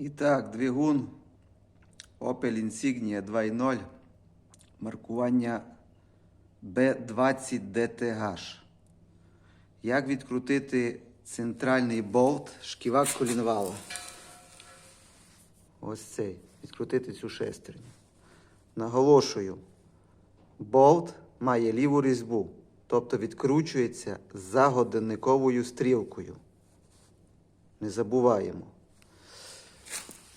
І так, двигун Opel Insignia 2.0. Маркування B20 DTH. Як відкрутити центральний болт шківа колінвала? Ось цей. Відкрутити цю шестерню. Наголошую, болт має ліву різьбу, тобто відкручується за годинниковою стрілкою. Не забуваємо.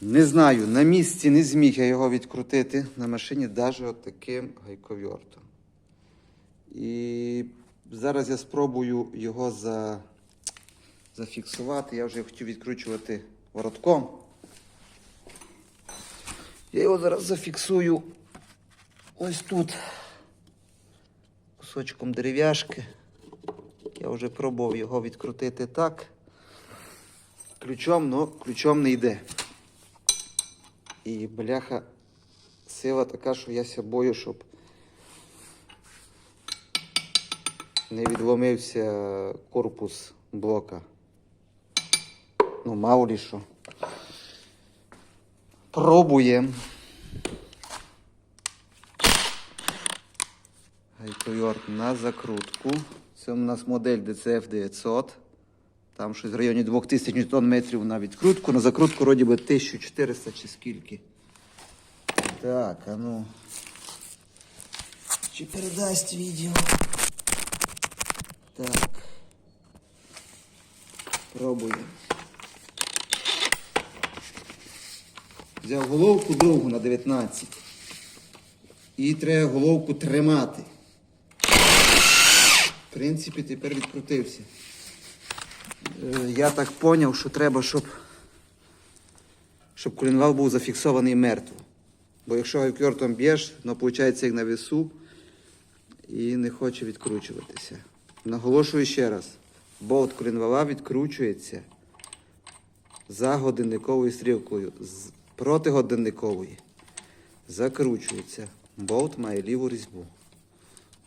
Не знаю, на місці не зміг я його відкрутити на машині навіть отаким гайковертом. І зараз я спробую його за... зафіксувати. Я вже хотів відкручувати воротком. Я його зараз зафіксую ось тут кусочком дерев'яшки. Я вже пробував його відкрутити так. Ключом, але ключом не йде. І бляха, сила така, що я ся бою, щоб не відломився корпус блока. Ну, мало ли що. Пробуємо. Гайковерт на закрутку. Це у нас модель DCF 900. Там щось в районі 2000 Нм на відкрутку. На закрутку вроді би 1400 чи скільки. Так, а ну. Чи передасть відео? Так. Пробуємо. Взяв головку довгу на 19. І треба головку тримати. В принципі, тепер відкрутився. Е, Я так поняв, що треба, щоб, щоб колінвал був зафіксований мертво. Бо якщо гайкертом б'єш, воно виходить як на весу і не хоче відкручуватися. Наголошую ще раз: болт колінвала відкручується за годинниковою стрілкою, проти годинникової. Закручується. Болт має ліву різьбу.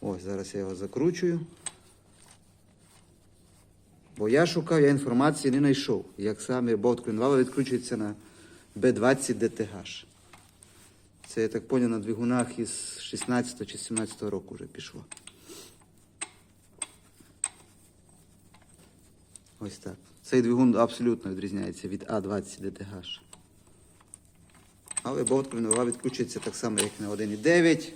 Ось зараз я його закручую. Бо я шукав, я інформації не знайшов, як саме болт колінвала відкручується на B20 DTH. Це, я так зрозумів, на двигунах із 16 чи 17 року вже пішло. Ось так. Цей двигун абсолютно відрізняється від А20 DTH. Але болт колінвала відкручується так само, як на 1,9,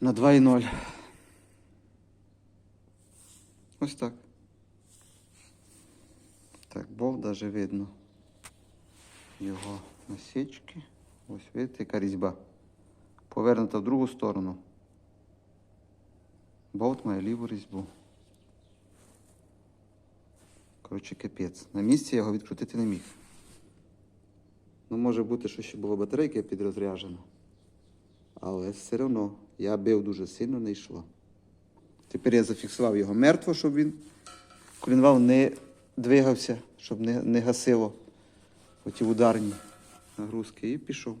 на 2,0. Ось так. Болт навіть видно. Його насічки. Ось видите, яка різьба. Повернута в другу сторону. Болт має ліву різьбу. Коротше, капець. На місці я його відкрутити не міг. Ну, може бути, що ще була батарейка підрозряжена. Але все одно я бив дуже сильно, не йшло. Тепер я зафіксував його мертво, щоб він колінвал не двигався, щоб не, не гасило оті ударні нагрузки. І пішов.